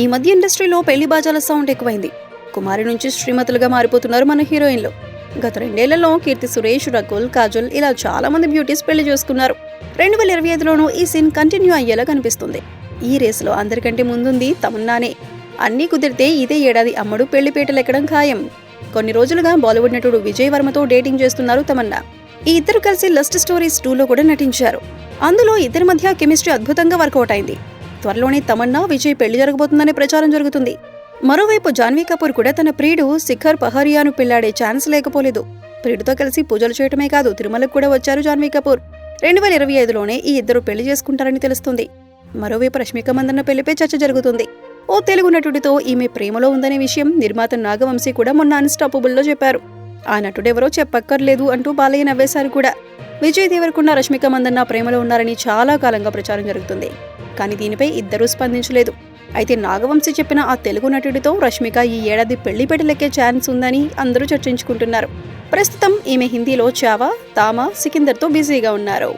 ఈ మధ్య ఇండస్ట్రీలో పెళ్ళి బాజాల సౌండ్ ఎక్కువైంది. కుమారి నుంచి శ్రీమతులుగా మారిపోతున్నారు మన హీరోయిన్లు. గత రెండేళ్ళలో కీర్తి సురేష్ రకుల్ కాజల్ ఇలా చాలా మంది బ్యూటీస్ పెళ్ళి చేసుకున్నారు. రెండు వేల ఇరవై ఐదులోనూ ఈ సీన్ కంటిన్యూ అయ్యేలా కనిపిస్తుంది. ఈ రేసులో అందరికంటే ముందుంది తమన్నానే. అన్నీ కుదిరితే ఇదే ఏడాది అమ్మడు పెళ్ళిపేటలు ఎక్కడం ఖాయం. కొన్ని రోజులుగా బాలీవుడ్ నటుడు విజయ్ వర్మతో డేటింగ్ చేస్తున్నారు తమన్నా. ఈ ఇద్దరు కలిసి లస్ట్ స్టోరీస్ టూలో కూడా నటించారు. అందులో ఇద్దరి మధ్య కెమిస్ట్రీ అద్భుతంగా వర్కౌట్ అయింది. త్వరలోనే తమన్నా విజయ్ పెళ్ళి జరగబోతుందనే ప్రచారం జరుగుతుంది. మరోవైపు జాన్వీ కపూర్ కూడా తన ప్రియుడు శిఖర్ పహరియాను పెళ్ళాడే ఛాన్స్ లేకపోలేదు. ప్రియుడితో కలిసి పూజలు చేయటమే కాదు తిరుమలకు కూడా వచ్చారు జాన్వీ కపూర్. రెండు వేల ఇరవై ఐదులోనే ఈ ఇద్దరు పెళ్ళి చేసుకుంటారని తెలుస్తుంది. మరోవైపు రష్మిక మందన్న పెళ్ళిపై చర్చ జరుగుతుంది. ఓ తెలుగు నటుడితో ఈమె ప్రేమలో ఉందనే విషయం నిర్మాత నాగవంశీ కూడా మొన్న అన్స్టాపబుల్లో చెప్పారు. ఆ నటుడెవరో చెప్పక్కర్లేదు అంటూ బాలయ్య నవ్వేశారు కూడా. విజయ్ దేవరకొండ రష్మిక మందన్న ప్రేమలో ఉన్నారని చాలా కాలంగా ప్రచారం జరుగుతుంది. కానీ దీనిపై ఇద్దరూ స్పందించలేదు. అయితే నాగవంశీ చెప్పిన ఆ తెలుగు నటుడితో రష్మిక ఈ ఏడాది పెళ్ళి పెట్టలెక్కే ఛాన్స్ ఉందని అందరూ చర్చించుకుంటున్నారు. ప్రస్తుతం ఈమె హిందీలో చావా తామ సికిందర్తో బిజీగా ఉన్నారు.